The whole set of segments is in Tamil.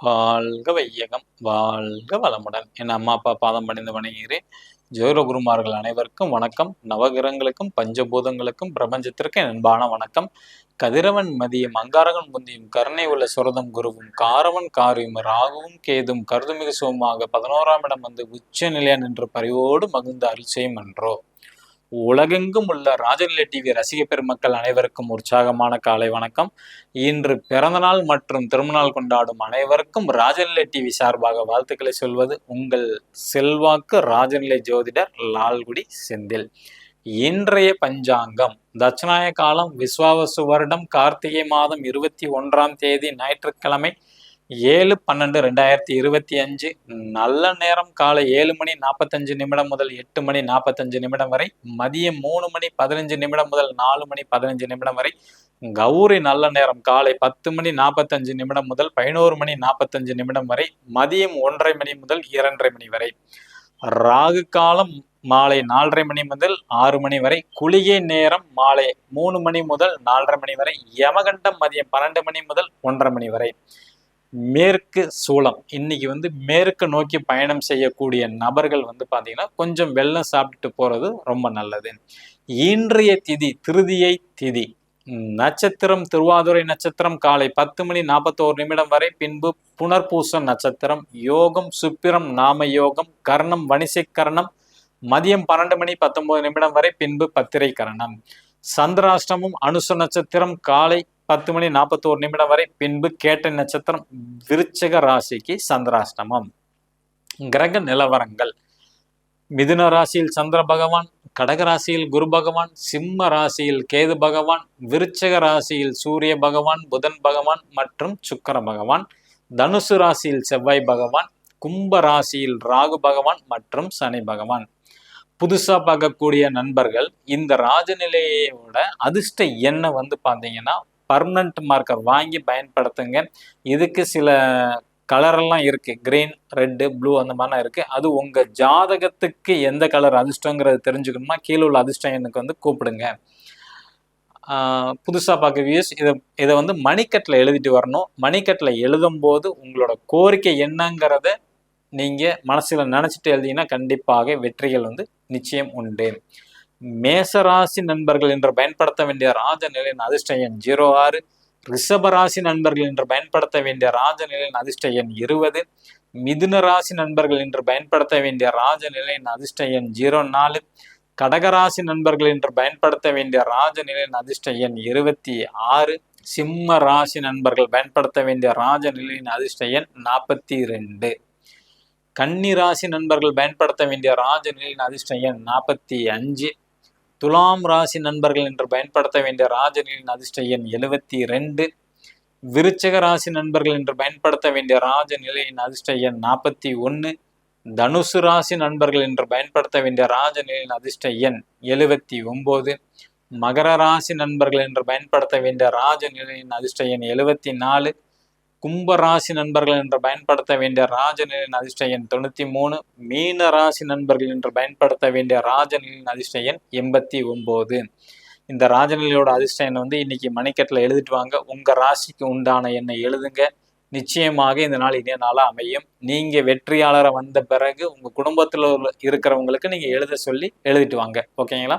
வாழ்க வையகம் வாழ்க வளமுடன். என் அம்மா அப்பா பாதம் பணிந்து வணங்குகிறேன். ஜோர குருமார்கள் அனைவருக்கும் வணக்கம். நவகிரகங்களுக்கும் பஞ்சபூதங்களுக்கும் பிரபஞ்சத்திற்கு அன்பான வணக்கம். கதிரவன் மதியம் அங்காரகன் முந்தியும் கருணை உள்ள சுரதம் குருவும் காரவன் காரியும் ராகுவும் கேதும் கருதுமிகு சுகமாக பதினோராம் இடம் வந்து உச்ச நிலையா நின்று பரிவோடு மகிழ்ந்த அருள் செய்யும் என்றோ உலகெங்கும் உள்ள ராஜநிலை டிவி ரசிக பெருமக்கள் அனைவருக்கும் உற்சாகமான காலை வணக்கம். இன்று பிறந்தநாள் மற்றும் திருமணநாள் கொண்டாடும் அனைவருக்கும் ராஜநிலை டிவி சார்பாக வாழ்த்துக்களை சொல்வது உங்கள் செல்வாக்கு ராஜநிலை ஜோதிடர் லால்குடி செந்தில். இன்றைய பஞ்சாங்கம் தட்சிணாய காலம் விஸ்வாவசு வருடம் கார்த்திகை மாதம் இருபத்தி ஒன்றாம் தேதி ஞாயிற்றுக்கிழமை ஏழு பன்னெண்டு ரெண்டாயிரத்தி இருபத்தி அஞ்சு. நல்ல நேரம் காலை ஏழு மணி நாற்பத்தஞ்சு நிமிடம் முதல் எட்டு மணி நாற்பத்தஞ்சு நிமிடம் வரை மதியம் மூணு மணி பதினஞ்சு நிமிடம் முதல் நாலு மணி பதினஞ்சு நிமிடம் வரை கௌரி நல்ல நேரம் காலை பத்து மணி நாற்பத்தஞ்சு நிமிடம் முதல் பதினோரு மணி நாற்பத்தஞ்சு நிமிடம் வரை மதியம் ஒன்றரை மணி முதல் இரண்டரை மணி வரை. ராகு காலம் மாலை நாலரை மணி முதல் ஆறு மணி வரை குளிகை நேரம் மாலை மூணு மணி முதல் நாலரை மணி வரை யமகண்டம் மதியம் பன்னெண்டு மணி முதல் ஒன்றரை மணி வரை. மேற்கு சூளம். இன்னைக்கு வந்து மேற்கு நோக்கி பயணம் செய்யக்கூடிய நபர்கள் வந்து பார்த்தீங்கன்னா கொஞ்சம் வெள்ளம் சாப்பிட்டுட்டு போகிறது ரொம்ப நல்லது. இன்றைய திதி திருதியை திதி. நட்சத்திரம் திருவாதுரை நட்சத்திரம் காலை பத்து மணி நாற்பத்தோரு நிமிடம் வரை பின்பு புனர்பூசம் நட்சத்திரம் யோகம் சுப்பிரம் நாம யோகம் கர்ணம் வணிசை கர்ணம் மதியம் பன்னெண்டு மணி பத்தொன்பது நிமிடம் வரை பின்பு பத்திரை கரணம். சந்திராஷ்டமும் அனுச நட்சத்திரம் காலை பத்து மணி நாற்பத்தோரு நிமிடம் வரை பின்பு கேட்ட நட்சத்திரம் விருச்சக ராசிக்கு சந்திராஷ்டமம். கிரக நிலவரங்கள். மிதுன ராசியில் சந்திர பகவான் கடக ராசியில் குரு பகவான் சிம்ம ராசியில் கேது பகவான் விருச்சக ராசியில் சூரிய பகவான் புதன் பகவான் மற்றும் சுக்கர பகவான் தனுசு ராசியில் செவ்வாய் பகவான் கும்ப ராசியில் ராகு பகவான் மற்றும் சனி பகவான். புதுசா பார்க்கக்கூடிய நண்பர்கள் இந்த ராஜநிலையோட அதிர்ஷ்ட எண்ணெய் வந்து பார்த்தீங்கன்னா பர்மனண்ட் மார்க்கர் வாங்கி பயன்படுத்துங்க. இதுக்கு சில கலரெல்லாம் இருக்குது கிரீன் ரெட்டு ப்ளூ அந்த மாதிரிலாம் இருக்குது அது உங்கள் ஜாதகத்துக்கு எந்த கலர் அதிர்ஷ்டங்கிறது தெரிஞ்சுக்கணும்னா கீழே உள்ள அதிர்ஷ்டம் எனக்கு வந்து கூப்பிடுங்க. புதுசாக பார்க்க வியூஸ் இதை இதை வந்து மணிக்கட்டில் எழுதிட்டு வரணும். மணிக்கட்டில் எழுதும் போது உங்களோட கோரிக்கை என்னங்கிறத நீங்கள் மனசில் நினச்சிட்டு எழுதிங்கன்னா கண்டிப்பாக வெற்றிகள் வந்து நிச்சயம் உண்டு. மேசராசி நண்பர்கள் என்று பயன்படுத்த வேண்டிய ராஜநிலையின் அதிர்ஷ்ட எண் ஜீரோ ஆறு. ரிஷபராசி நண்பர்கள் என்று பயன்படுத்த வேண்டிய ராஜநிலையின் அதிர்ஷ்ட எண் இருபது. மிதுன ராசி நண்பர்கள் என்று பயன்படுத்த வேண்டிய ராஜநிலையின் அதிர்ஷ்ட எண் ஜீரோ நாலு. கடகராசி நண்பர்கள் என்று பயன்படுத்த வேண்டிய ராஜநிலையின் அதிர்ஷ்ட எண் இருபத்தி ஆறு. சிம்ம ராசி நண்பர்கள் பயன்படுத்த வேண்டிய ராஜநிலையின் அதிர்ஷ்ட எண் நாற்பத்தி ரெண்டு. கன்னி ராசி நண்பர்கள் பயன்படுத்த வேண்டிய ராஜநிலையின் அதிர்ஷ்ட எண் நாற்பத்தி அஞ்சு. துலாம் ராசி நண்பர்கள் என்று பயன்படுத்த வேண்டிய ராஜநிலையின் அதிர்ஷ்ட எண் எழுபத்தி ரெண்டு. விருச்சக ராசி நண்பர்கள் என்று பயன்படுத்த வேண்டிய ராஜ நிலையின் அதிர்ஷ்ட எண் நாற்பத்தி ஒன்று. தனுசு ராசி நண்பர்கள் என்று பயன்படுத்த வேண்டிய ராஜ நிலையின் அதிர்ஷ்ட எண் எழுபத்தி ஒம்பது. மகர ராசி நண்பர்கள் என்று பயன்படுத்த வேண்டிய ராஜ நிலையின் அதிர்ஷ்ட எண் எழுபத்தி நாலு. கும்பராசி நண்பர்கள் என்று பயன்படுத்த வேண்டிய ராஜநிலையின் அதிர்ஷ்ட எண் தொண்ணூத்தி மூணு மீன ராசி நண்பர்கள் என்று பயன்படுத்த வேண்டிய ராஜநிலையின் அதிர்ஷ்ட எண் எண்பத்தி ஒன்பது இந்த ராஜநிலையோட அதிர்ஷ்ட எண் வந்து இன்னைக்கு மணிக்கட்டில் எழுதிட்டு வாங்க. உங்க ராசிக்கு உண்டான எண்ணை எழுதுங்க. நிச்சயமாக இந்த நாள் இனிய நாளாக அமையும். நீங்க வெற்றியாளரை வந்த பிறகு உங்க குடும்பத்தில் இருக்கிறவங்களுக்கு நீங்க எழுத சொல்லி எழுதிட்டு வாங்க. ஓகேங்களா?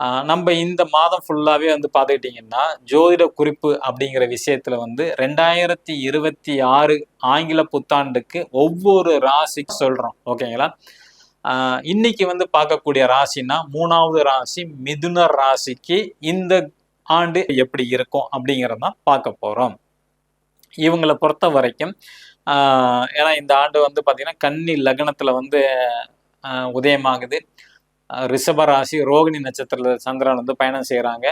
நம்ம இந்த மாதம் ஃபுல்லாகவே வந்து பார்த்துக்கிட்டிங்கன்னா ஜோதிட குறிப்பு அப்படிங்கிற விஷயத்தில் வந்து ரெண்டாயிரத்தி இருபத்தி ஆறு ஆங்கில புத்தாண்டுக்கு ஒவ்வொரு ராசிக்கு சொல்கிறோம் ஓகேங்களா? இன்னைக்கு வந்து பார்க்கக்கூடிய ராசினா மூணாவது ராசி மிதுன ராசிக்கு இந்த ஆண்டு எப்படி இருக்கும் அப்படிங்கிறதான் பார்க்க போகிறோம் இவங்களை பொறுத்த வரைக்கும் ஏன்னா இந்த ஆண்டு வந்து பார்த்திங்கன்னா கன்னி லக்னத்தில் வந்து உதயமாகுது. ரிஷபராசி ரோகிணி நட்சத்திரத்தில் சந்திரன் வந்து பயணம் செய்கிறாங்க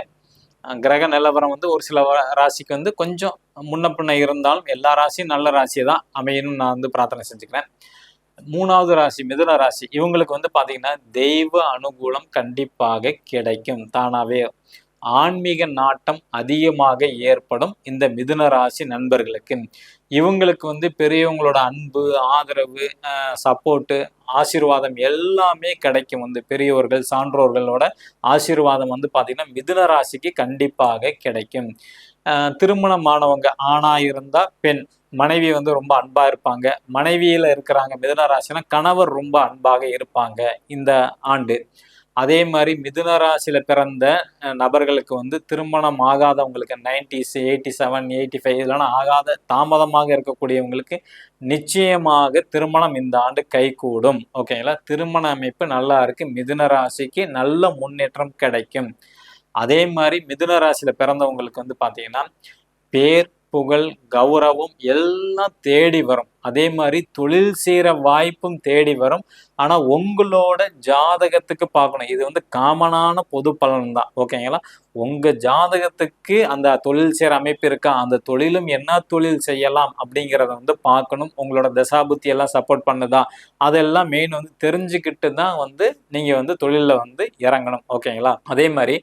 கிரக நிலவரம் வந்து ஒரு சில ராசிக்கு வந்து கொஞ்சம் முன்ன பின்ன இருந்தாலும் எல்லா ராசியும் நல்ல ராசியை தான் அமையணும்னு நான் வந்து பிரார்த்தனை செஞ்சுக்கிறேன். மூணாவது ராசி மிதுன ராசி. இவங்களுக்கு வந்து பார்த்தீங்கன்னா தெய்வ அனுகூலம் கண்டிப்பாக கிடைக்கும். தானாகவே ஆன்மீக நாட்டம் அதிகமாக ஏற்படும் இந்த மிதுன ராசி நண்பர்களுக்கு. இவங்களுக்கு வந்து பெரியவங்களோட அன்பு ஆதரவு சப்போர்ட்டு ஆசீர்வாதம் எல்லாமே கிடைக்கும் வந்து பெரியவர்கள் சான்றோர்களோட ஆசீர்வாதம் வந்து பார்த்திங்கன்னா மிதுன ராசிக்கு கண்டிப்பாக கிடைக்கும். திருமணமானவங்க ஆணா இருந்தா பெண். மனைவி வந்து ரொம்ப அன்பா இருப்பாங்க. மனைவியில இருக்கிறாங்க மிதுன ராசினா கணவர் ரொம்ப அன்பாக இருப்பாங்க இந்த ஆண்டு. அதே மாதிரி மிதுன ராசியில் பிறந்த நபர்களுக்கு வந்து திருமணம் ஆகாதவங்களுக்கு nineties eighty seven eighty five இதெல்லாம் ஆகாத தாமதமாக இருக்கக்கூடியவங்களுக்கு நிச்சயமாக திருமணம் இந்த ஆண்டு கைகூடும். ஓகேங்களா திருமண அமைப்பு நல்லா இருக்கு. மிதுன ராசிக்கு நல்ல முன்னேற்றம் கிடைக்கும். அதே மாதிரி மிதுன ராசியில் பிறந்தவங்களுக்கு வந்து பார்த்தீங்கன்னா பேர் புகழ் கௌரவம் எல்லாம் தேடி வரும். அதே மாதிரி தொழில் செய்கிற வாய்ப்பும் தேடி வரும். ஆனால் உங்களோட ஜாதகத்துக்கு பார்க்கணும். இது வந்து காமனான பொது பலன் தான் ஓகேங்களா? உங்கள் ஜாதகத்துக்கு அந்த தொழில் செய்கிற அமைப்பு இருக்கா? அந்த தொழிலும் என்ன தொழில் செய்யலாம் அப்படிங்கிறத வந்து பார்க்கணும். உங்களோட தசாபுத்தி எல்லாம் சப்போர்ட் பண்ணுதா? அதெல்லாம் மெயின் வந்து தெரிஞ்சுக்கிட்டு தான் வந்து நீங்கள் வந்து தொழிலில் வந்து இறங்கணும். ஓகேங்களா? அதே மாதிரி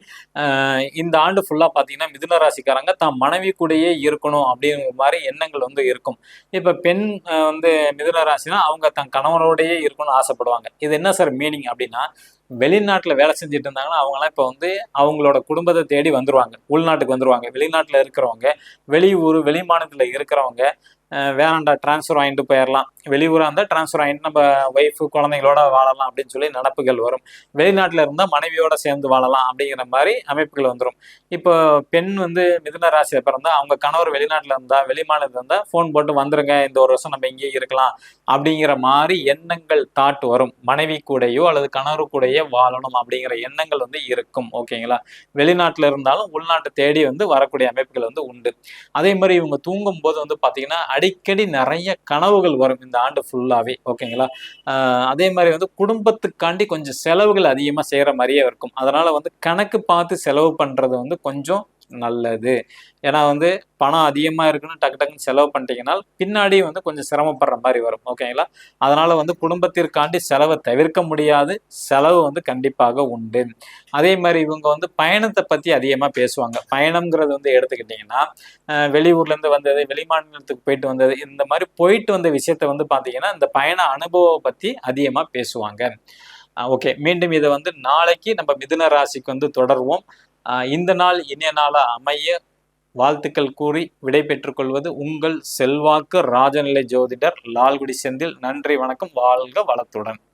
இந்த ஆண்டு ஃபுல்லாக பார்த்தீங்கன்னா மிதுன ராசிக்காரங்க தான் மனைவி கூடயே இருக்கணும் அப்படிங்கிற மாதிரி எண்ணங்கள் வந்து இருக்கும். இப்போ பெண் வந்து மிதுன ராசினா அவங்க தன் கணவனோடையே இருக்கணும்னு ஆசைப்படுவாங்க. இது என்ன சார் மீனிங் அப்படின்னா வெளிநாட்டில் வேலை செஞ்சுட்டு இருந்தாங்கன்னா அவங்களாம் இப்போ வந்து அவங்களோட குடும்பத்தை தேடி வந்துருவாங்க. உள்நாட்டுக்கு வந்துருவாங்க. வெளிநாட்டில் இருக்கிறவங்க வெளியூர் வெளி மாநிலத்தில் இருக்கிறவங்க வேணாண்டா டிரான்ஸ்ஃபர் வாங்கிட்டு போயிடலாம் வெளியூராக இருந்தால் ட்ரான்ஸ்ஃபர் ஆகிட்டு நம்ம ஒய்ஃபு குழந்தைங்களோட வாழலாம் அப்படின்னு சொல்லி நினப்புகள் வரும். வெளிநாட்டில் இருந்தால் மனைவியோட சேர்ந்து வாழலாம் அப்படிங்கிற மாதிரி அமைப்புகள் வந்துடும் இப்போ பெண் வந்து மிதுன ராசியில் பிறந்தால் அவங்க கணவர் வெளிநாட்டில் இருந்தால் வெளி மாநிலத்தில் இருந்தால் ஃபோன் போட்டு வந்துருங்க இந்த ஒரு வருஷம் நம்ம இங்கேயே இருக்கலாம் அப்படிங்கிற மாதிரி எண்ணங்கள் தாட் வரும். மனைவி கூடயோ அல்லது கணவர் கூடயே வாழணும் அப்படிங்கிற எண்ணங்கள் வந்து இருக்கும். ஓகேங்களா வெளிநாட்டில் இருந்தாலும் உள்நாட்டை தேடி வந்து வரக்கூடிய அமைப்புகள் வந்து உண்டு. அதே மாதிரி இவங்க தூங்கும் போது வந்து பார்த்தீங்கன்னா அடிக்கடி நிறைய கனவுகள் வரும். இந்த ஆண்டு ஃபுல்லாகவே ஓகேங்களா அதே மாதிரி வந்து குடும்பத்துக்காண்டி கொஞ்சம் செலவுகள் அதிகமாக செய்கிற மாதிரியே இருக்கும். அதனால் வந்து கணக்கு பார்த்து செலவு பண்ணுறது வந்து கொஞ்சம் நல்லது. ஏன்னா வந்து பணம் அதிகமாக இருக்குன்னு டக்கு டக்குன்னு செலவு பண்ணிட்டீங்கன்னா பின்னாடி வந்து கொஞ்சம் சிரமப்படுற மாதிரி வரும். ஓகேங்களா அதனால வந்து குடும்பத்திற்காண்டி செலவை தவிர்க்க முடியாது. செலவு வந்து கண்டிப்பாக உண்டு. அதே மாதிரி இவங்க வந்து பயணத்தை பற்றி அதிகமாக பேசுவாங்க. பயணம்ங்கிறது வந்து எடுத்துக்கிட்டிங்கன்னா வெளியூர்லேருந்து வந்தது வெளிமாநிலத்துக்கு போயிட்டு வந்தது இந்த மாதிரி போயிட்டு வந்த விஷயத்த வந்து பார்த்தீங்கன்னா இந்த பயண அனுபவம் பற்றி அதிகமாக பேசுவாங்க. ஓகே மீண்டும் இதை வந்து நாளைக்கு நம்ம மிதுன ராசிக்கு வந்து தொடர்வோம். இந்த நாள் இனிய நாளா அமைய வாழ்த்துக்கள் கூறி விடை பெற்றுக்கொள்வது உங்கள் செல்வாக்கு ராஜநிலை ஜோதிடர் லால்குடி செந்தில். நன்றி வணக்கம். வாழ்க வளத்துடன்.